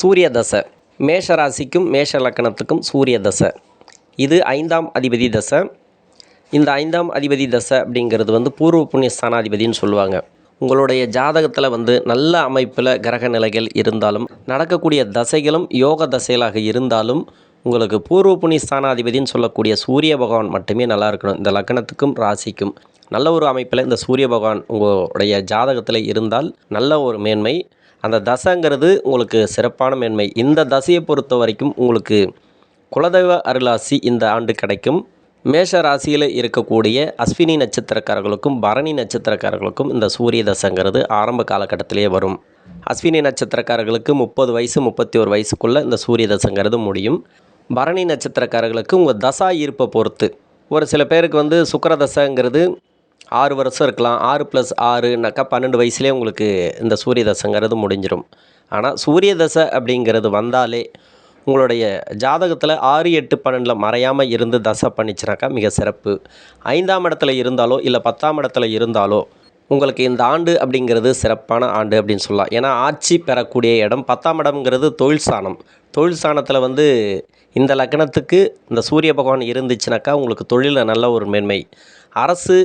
சூரிய தசை மேஷ ராசிக்கும் மேஷ லக்கணத்துக்கும் சூரிய தசை இது ஐந்தாம் அதிபதி தசை இந்த ஐந்தாம் அதிபதி தசை அப்படிங்கிறது வந்து பூர்வ புண்ணிய ஸ்தானாதிபதின்னு சொல்லுவாங்க. உங்களுடைய ஜாதகத்தில் வந்து நல்ல அமைப்பில் கிரக நிலைகள் இருந்தாலும் நடக்கக்கூடிய தசைகளும் யோக தசைகளாக இருந்தாலும் உங்களுக்கு பூர்வ புண்ணிய ஸ்தானாதிபதின்னு சொல்லக்கூடிய சூரிய பகவான் மட்டுமே நல்லா இருக்கணும். இந்த லக்கணத்துக்கும் ராசிக்கும். நல்ல ஒரு அமைப்பில் இந்த சூரிய பகவான் உங்களுடைய ஜாதகத்தில் இருந்தால் நல்ல ஒரு மேன்மை. அந்த தசைங்கிறது உங்களுக்கு சிறப்பான மேன்மை. இந்த தசையை பொறுத்த வரைக்கும் உங்களுக்கு குலதெய்வ அருளாசி இந்த ஆண்டு கிடைக்கும். மேஷ ராசியில் இருக்கக்கூடிய அஸ்வினி நட்சத்திரக்காரர்களுக்கும் பரணி நட்சத்திரக்காரர்களுக்கும் இந்த சூரிய தசைங்கிறது ஆரம்ப காலகட்டத்திலேயே வரும். அஸ்வினி நட்சத்திரக்காரர்களுக்கு முப்பது வயசு முப்பத்தி ஒரு வயசுக்குள்ளே இந்த சூரிய தசைங்கிறது முடியும். பரணி நட்சத்திரக்காரர்களுக்கு உங்கள் தசா ஈர்ப்பை பொறுத்து. ஒரு சில பேருக்கு வந்து சுக்கிர தசைங்கிறது ஆறு வருஷம் இருக்கலாம். ஆறு ப்ளஸ் ஆறுனாக்கா பன்னெண்டு வயசுலேயே உங்களுக்கு இந்த சூரிய தசைங்கிறது முடிஞ்சிடும் ஆனால் சூரிய தசை அப்படிங்கிறது வந்தாலே உங்களுடைய ஜாதகத்தில் ஆறு எட்டு பன்னெண்டில் மறையாமல் இருந்து தசை பண்ணிச்சுனாக்கா மிக சிறப்பு. ஐந்தாம் இடத்துல இருந்தாலோ இல்லை பத்தாம் இடத்துல இருந்தாலோ உங்களுக்கு இந்த ஆண்டு அப்படிங்கிறது சிறப்பான ஆண்டு அப்படின்னு சொல்லலாம். ஏன்னா ஆட்சி பெறக்கூடிய இடம் பத்தாம் இடம்ங்கிறது தொழில் சாணம். தொழில் சாணத்தில் வந்து இந்த லக்னத்துக்கு இந்த சூரிய பகவான் இருந்துச்சுனாக்கா உங்களுக்கு தொழிலில் நல்ல ஒரு மேன்மை. அரசு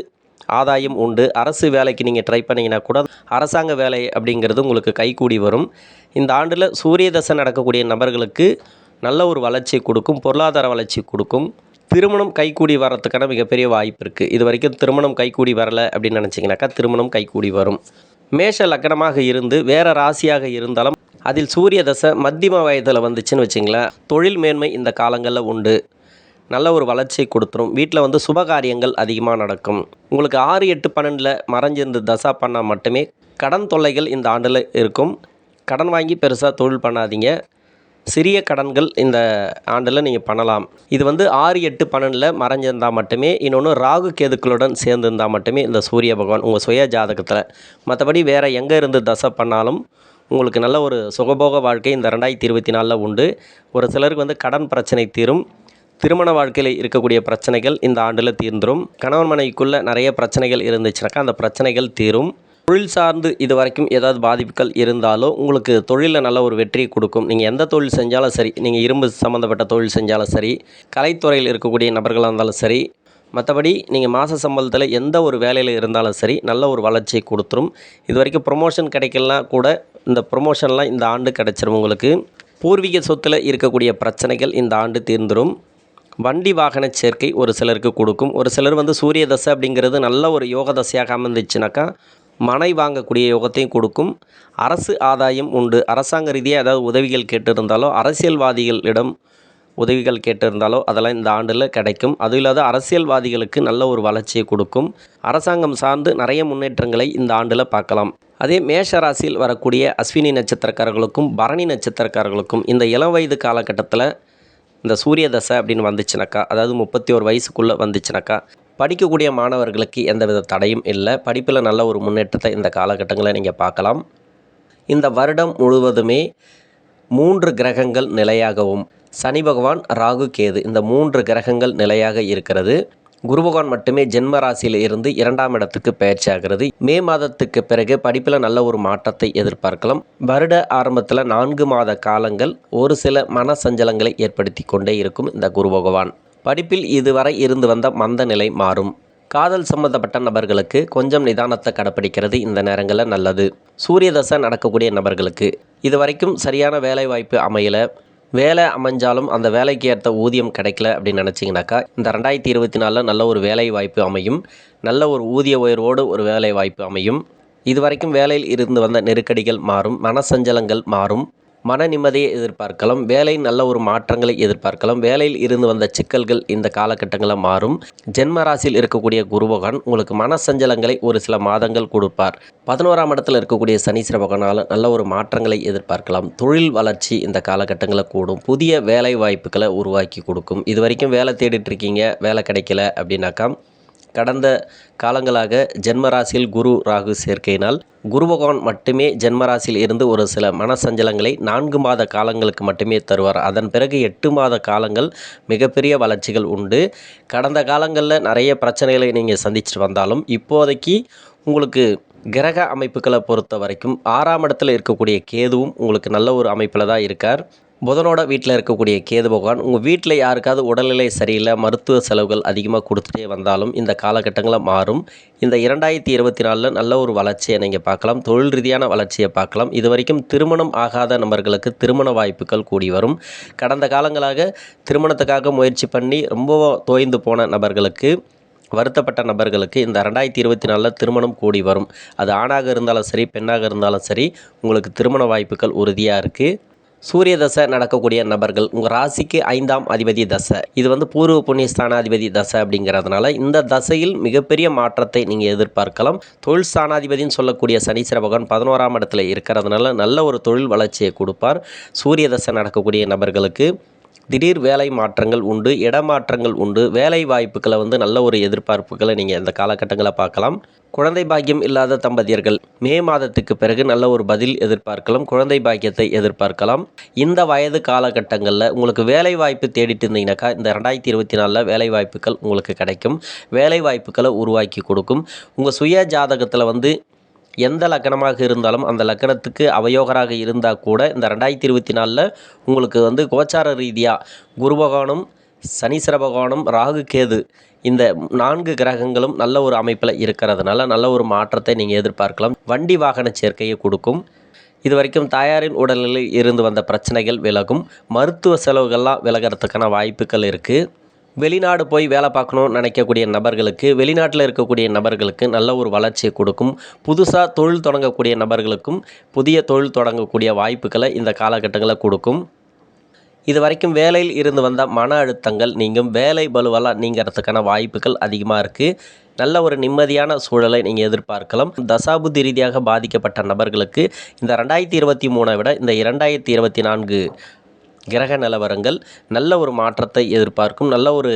ஆதாயம் உண்டு. அரசு வேலைக்கு நீங்கள் ட்ரை பண்ணிங்கன்னா கூட அரசாங்க வேலை அப்படிங்கிறது உங்களுக்கு கைகூடி வரும். இந்த ஆண்டில் சூரிய தசை நடக்கக்கூடிய நபர்களுக்கு நல்ல ஒரு வளர்ச்சி கொடுக்கும் பொருளாதார வளர்ச்சி கொடுக்கும். திருமணம் கைகூடி வரத்துக்கான மிகப்பெரிய வாய்ப்பு இருக்குது இது வரைக்கும் திருமணம் கைகூடி வரலை அப்படின்னு நினச்சிங்கனாக்கா திருமணம் கைகூடி வரும். மேஷ லக்னமாக இருந்து வேறு ராசியாக இருந்தாலும் அதில் சூரிய தசை மத்தியம வயதில் வந்துச்சுன்னு வச்சிங்களேன். தொழில் மேன்மை இந்த காலங்களில் உண்டு. நல்ல ஒரு வளர்ச்சியை கொடுத்துரும். வீட்டில் வந்து சுபகாரியங்கள் அதிகமாக நடக்கும். உங்களுக்கு ஆறு எட்டு பன்னெண்டில் மறைஞ்சிருந்து தசா பண்ணால் மட்டுமே கடன் தொல்லைகள் இந்த ஆண்டில் இருக்கும். கடன் வாங்கி பெருசாக தொழில் பண்ணாதீங்க. சிறிய கடன்கள் இந்த ஆண்டில் நீங்கள் பண்ணலாம். இது வந்து ஆறு எட்டு பன்னெண்டில் மறைஞ்சிருந்தால் மட்டுமே இன்னொன்று ராகு கேதுக்களுடன் சேர்ந்திருந்தால் மட்டுமே இந்த சூரிய பகவான் உங்கள் சுய ஜாதகத்தில். மற்றபடி வேறு எங்கே இருந்து தசை பண்ணாலும் உங்களுக்கு நல்ல ஒரு சுகபோக வாழ்க்கை இந்த ரெண்டாயிரத்தி இருபத்தி நாலில் உண்டு. ஒரு சிலருக்கு வந்து கடன் பிரச்சனை தீரும். திருமண வாழ்க்கையில் இருக்கக்கூடிய பிரச்சனைகள் இந்த ஆண்டில் தீர்ந்துடும் கணவன் மனைவிக்குள்ளே நிறைய பிரச்சனைகள் இருந்துச்சுனாக்கா அந்த பிரச்சனைகள் தீரும். தொழில் சார்ந்து இது வரைக்கும் ஏதாவது பாதிப்புகள் இருந்தாலும் உங்களுக்கு தொழிலில் நல்ல ஒரு வெற்றியை கொடுக்கும். நீங்கள் எந்த தொழில் செஞ்சாலும் சரி நீங்கள் இரும்பு சம்மந்தப்பட்ட தொழில் செஞ்சாலும் சரி கலைத்துறையில் இருக்கக்கூடிய நபர்களாக இருந்தாலும் சரி மற்றபடி நீங்கள் மாத சம்பளத்தில் எந்த ஒரு வேலையில் இருந்தாலும் சரி நல்ல ஒரு வளர்ச்சியை கொடுத்துரும். இது வரைக்கும் ப்ரொமோஷன் கிடைக்கலாம் கூட இந்த ப்ரொமோஷன்லாம் இந்த ஆண்டு கிடச்சிரும் உங்களுக்கு. பூர்வீக சொத்தில் இருக்கக்கூடிய பிரச்சனைகள் இந்த ஆண்டு தீர்ந்துடும் வண்டி வாகன சேர்க்கை ஒரு சிலருக்கு கொடுக்கும். ஒரு சிலர் வந்து சூரிய தசை அப்படிங்கிறது நல்ல ஒரு யோக தசையாக அமைந்துச்சுனாக்கா மனை வாங்கக்கூடிய யோகத்தையும் கொடுக்கும். அரசு ஆதாயம் உண்டு. அரசாங்க ரீதியாக ஏதாவது உதவிகள் கேட்டிருந்தாலோ அரசியல்வாதிகளிடம் உதவிகள் கேட்டிருந்தாலோ அதெல்லாம் இந்த ஆண்டில் கிடைக்கும். அதுவும் இல்லாத அரசியல்வாதிகளுக்கு நல்ல ஒரு வளர்ச்சியை கொடுக்கும். அரசாங்கம் சார்ந்து நிறைய முன்னேற்றங்களை இந்த ஆண்டில் பார்க்கலாம். அதே மேஷ ராசியில் வரக்கூடிய அஸ்வினி நட்சத்திரக்காரர்களுக்கும் பரணி நட்சத்திரக்காரர்களுக்கும் இந்த இளம் வயது காலகட்டத்தில் இந்த சூரிய தசை அப்படின்னு வந்துச்சுனாக்கா அதாவது முப்பத்தி ஒரு வயசுக்குள்ளே வந்துச்சுனாக்கா படிக்கக்கூடிய மாணவர்களுக்கு எந்தவித தடையும் இல்லை. படிப்பில் நல்ல ஒரு முன்னேற்றத்தை இந்த காலகட்டங்களில் நீங்கள் பார்க்கலாம். இந்த வருடம் முழுவதுமே மூன்று கிரகங்கள் நிலையாகவும் சனி பகவான் ராகு கேது இந்த மூன்று கிரகங்கள் நிலையாக இருக்கிறது. குரு பகவான் மட்டுமே ஜென்ம ராசியில் இருந்து இரண்டாம் இடத்துக்கு பயிற்சி ஆகிறது. மே மாதத்துக்கு பிறகு படிப்பில் நல்ல ஒரு மாற்றத்தை எதிர்பார்க்கலாம். வருட ஆரம்பத்தில் நான்கு மாத காலங்கள் ஒரு சில மன சஞ்சலங்களை ஏற்படுத்தி கொண்டே இருக்கும் இந்த குரு பகவான் படிப்பில் இதுவரை இருந்து வந்த மந்த நிலை மாறும். காதல் சம்பந்தப்பட்ட நபர்களுக்கு கொஞ்சம் நிதானத்தை கடைப்பிடிக்கிறது இந்த நேரங்களில் நல்லது. சூரிய தசை நடக்கக்கூடிய நபர்களுக்கு இது வரைக்கும் சரியான வேலை வாய்ப்பு அமையல. வேலை அமைஞ்சாலும் அந்த வேலைக்கு ஏற்ற ஊதியம் கிடைக்கல அப்படின்னு நினச்சிங்கனாக்கா இந்த ரெண்டாயிரத்தி இருபத்தி நாலில் நல்ல ஒரு வேலை வாய்ப்பு அமையும். நல்ல ஒரு ஊதிய உயர்வோடு ஒரு வேலை வாய்ப்பு அமையும். இது வரைக்கும் வேலையில் இருந்து வந்த நெருக்கடிகள் மாறும் மனசஞ்சலங்கள் மாறும். மன நிம்மதியை எதிர்பார்க்கலாம். வேலையில் நல்ல ஒரு மாற்றங்களை எதிர்பார்க்கலாம். வேலையில் இருந்து வந்த சிக்கல்கள் இந்த காலகட்டங்களில் மாறும். ஜென்மராசியில் இருக்கக்கூடிய குருபகவான் உங்களுக்கு மன சஞ்சலங்களை ஒரு சில மாதங்கள் கொடுப்பார். பதினோராம் இடத்தில் இருக்கக்கூடிய சனீஸ்வர பகவானால் நல்ல ஒரு மாற்றங்களை எதிர்பார்க்கலாம். தொழில் வளர்ச்சி இந்த காலகட்டங்களில் கூடும். புதிய வேலை வாய்ப்புகளை உருவாக்கி கொடுக்கும். இது வரைக்கும் வேலை தேடிட்டு இருக்கீங்க. வேலை கிடைக்கல அப்படின்னாக்கா கடந்த காலங்களாக ஜென்மராசியில் குரு ராகு சேர்க்கையினால் குரு பகவான் மட்டுமே ஜென்மராசியில் இருந்து ஒரு சில மனசஞ்சலங்களை நான்கு மாத காலங்களுக்கு மட்டுமே தருவார். அதன் பிறகு எட்டு மாத காலங்கள் மிகப்பெரிய வளர்ச்சிகள் உண்டு. கடந்த காலங்களில் நிறைய பிரச்சனைகளை நீங்கள் சந்திச்சுட்டு வந்தாலும் இப்போதைக்கு உங்களுக்கு கிரக அமைப்புகளை பொறுத்த வரைக்கும் ஆறாம் இடத்துல இருக்கக்கூடிய கேதுவும் உங்களுக்கு நல்ல ஒரு அமைப்பில் தான் இருக்கார். புதனோட வீட்டில் இருக்கக்கூடிய கேது பகவான் உங்கள் வீட்டில் யாருக்காவது உடல்நிலை சரியில்லை மருத்துவ செலவுகள் அதிகமாக கொடுத்துட்டே வந்தாலும் இந்த காலகட்டங்களில் மாறும். இந்த இரண்டாயிரத்தி இருபத்தி நாலில் நல்ல ஒரு வளர்ச்சியை நீங்கள் பார்க்கலாம். தொழில் ரீதியான வளர்ச்சியை பார்க்கலாம். இது வரைக்கும் திருமணம் ஆகாத நபர்களுக்கு திருமண வாய்ப்புகள் கூடி வரும். கடந்த காலங்களாக திருமணத்துக்காக முயற்சி பண்ணி ரொம்ப தோய்ந்து போன நபர்களுக்கு வருத்தப்பட்ட நபர்களுக்கு இந்த ரெண்டாயிரத்தி இருபத்தி நாலில் திருமணம் கூடி வரும். அது ஆணாக இருந்தாலும் சரி பெண்ணாக இருந்தாலும் சரி உங்களுக்கு திருமண வாய்ப்புகள் உறுதியாக இருக்குது சூரிய தசை நடக்கக்கூடிய நபர்கள் உங்கள் ராசிக்கு ஐந்தாம் அதிபதி தசை. இது வந்து பூர்வ புண்ணிய ஸ்தானாதிபதி தசை அப்படிங்கிறதுனால இந்த தசையில் மிகப்பெரிய மாற்றத்தை நீங்கள் எதிர்பார்க்கலாம். தொழில் ஸ்தானாதிபதினு சொல்லக்கூடிய சனீஸ்வர பகவான் பதினோராம் இடத்துல இருக்கிறதுனால நல்ல ஒரு தொழில் வளர்ச்சியை கொடுப்பார். சூரிய தசை நடக்கக்கூடிய நபர்களுக்கு திடீர் வேலை மாற்றங்கள் உண்டு இடமாற்றங்கள் உண்டு. வேலை வாய்ப்புகளை வந்து நல்ல ஒரு எதிர்பார்ப்புகளை நீங்கள் இந்த காலகட்டங்களை பார்க்கலாம். குழந்தை பாக்கியம் இல்லாத தம்பதியர்கள். மே மாதத்துக்கு பிறகு நல்ல ஒரு பதில் எதிர்பார்க்கலாம். குழந்தை பாக்கியத்தை எதிர்பார்க்கலாம். இந்த வயது காலகட்டங்களில் உங்களுக்கு வேலை வாய்ப்பு தேடிட்டு இருந்தீங்கன்னாக்கா இந்த ரெண்டாயிரத்தி இருபத்தி நாலில் வேலை வாய்ப்புகள் உங்களுக்கு கிடைக்கும். வேலை வாய்ப்புகளை உருவாக்கி கொடுக்கும். உங்கள் சுய ஜாதகத்தில் வந்து எந்த லக்கணமாக இருந்தாலும் அந்த லக்கணத்துக்கு அவயோகராக இருந்தால் கூட இந்த ரெண்டாயிரத்தி இருபத்தி நாலில் உங்களுக்கு வந்து கோச்சார ரீதியாக குரு பகவானும் சனீஸ்வர பகவானும் ராகு கேது இந்த நான்கு கிரகங்களும் நல்ல ஒரு அமைப்பில் இருக்கிறதுனால நல்ல ஒரு மாற்றத்தை நீங்கள் எதிர்பார்க்கலாம். வண்டி வாகன சேர்க்கையை கொடுக்கும். இது வரைக்கும் தாயாரின் உடல்நிலையில் இருந்து வந்த பிரச்சனைகள் விலகும். மருத்துவ செலவுகள்லாம் விலகிறதுக்கான வாய்ப்புகள் இருக்குது வெளிநாடு போய் வேலை பார்க்கணும்னு நினைக்கக்கூடிய நபர்களுக்கு வெளிநாட்டில் இருக்கக்கூடிய நபர்களுக்கு நல்ல ஒரு வளர்ச்சியை கொடுக்கும். புதுசாக தொழில் தொடங்கக்கூடிய நபர்களுக்கும் புதிய தொழில் தொடங்கக்கூடிய வாய்ப்புகளை இந்த காலகட்டங்களில் கொடுக்கும். இது வரைக்கும் வேலையில் இருந்து வந்த மன அழுத்தங்கள் நீங்கும். வேலை பலுவெல்லாம் நீங்கிறதுக்கான வாய்ப்புகள் அதிகமாக இருக்குது நல்ல ஒரு நிம்மதியான சூழலை நீங்கள் எதிர்பார்க்கலாம். தசாபுத்தி ரீதியாக பாதிக்கப்பட்ட நபர்களுக்கு இந்த ரெண்டாயிரத்தி இருபத்தி மூணை விட இந்த இரண்டாயிரத்தி இருபத்தி நான்கு கிரக நிலவரங்கள் நல்ல ஒரு மாற்றத்தை எதிர்பார்க்கும். நல்ல ஒரு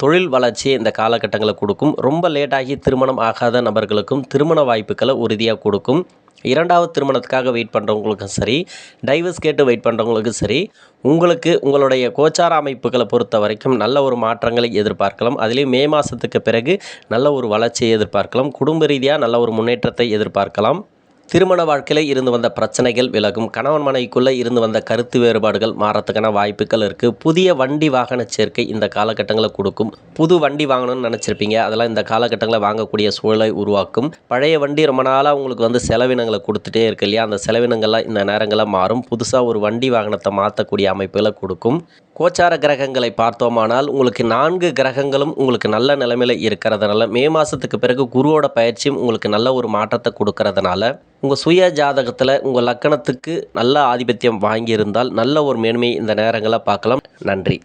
தொழில் வளர்ச்சியை இந்த காலகட்டங்களை கொடுக்கும். ரொம்ப லேட்டாகி திருமணம் ஆகாத நபர்களுக்கும் திருமண வாய்ப்புகளை உறுதியாக கொடுக்கும். இரண்டாவது திருமணத்துக்காக வெயிட் பண்ணுறவங்களுக்கும் சரி டைவர்ஸ் கேட்டு வெயிட் பண்ணுறவங்களுக்கும் சரி உங்களுக்கு உங்களுடைய கோச்சார அமைப்புகளை பொறுத்த வரைக்கும் நல்ல ஒரு மாற்றங்களை எதிர்பார்க்கலாம். அதுலேயும் மே மாதத்துக்கு பிறகு நல்ல ஒரு வளர்ச்சியை எதிர்பார்க்கலாம். குடும்ப ரீதியாக நல்ல ஒரு முன்னேற்றத்தை எதிர்பார்க்கலாம். திருமண வாழ்க்கையில் இருந்து வந்த பிரச்சனைகள் விலகும் கணவன் மனைவிக்குள்ளே இருந்து வந்த கருத்து வேறுபாடுகள் மாறத்துக்கான வாய்ப்புகள் இருக்குது புதிய வண்டி வாகன சேர்க்கை இந்த காலகட்டங்களில் கொடுக்கும். புது வண்டி வாங்கணும்னு நினச்சிருப்பீங்க. அதெல்லாம் இந்த காலகட்டங்களில் வாங்கக்கூடிய சூழலை உருவாக்கும். பழைய வண்டி ரொம்ப நாளாக உங்களுக்கு வந்து செலவினங்களை கொடுத்துட்டே இருக்கு இல்லையா? அந்த செலவினங்கள்லாம் இந்த நேரங்களில் மாறும். புதுசாக ஒரு வண்டி வாகனத்தை மாற்றக்கூடிய அமைப்புகளை கொடுக்கும். கோச்சார கிரகங்களை பார்த்தோமானால் உங்களுக்கு நான்கு கிரகங்களும் உங்களுக்கு நல்ல நிலைமையில் இருக்கிறதுனால மே மாதத்துக்கு பிறகு குருவோட பயிற்சியும் உங்களுக்கு நல்ல ஒரு மாற்றத்தை கொடுக்கறதுனால உங்கள் சுய ஜாதகத்தில் உங்கள் லக்கணத்துக்கு நல்ல ஆதிபத்தியம் வாங்கியிருந்தால் நல்ல ஒரு மேன்மை இந்த நேரங்களை பார்க்கலாம். நன்றி.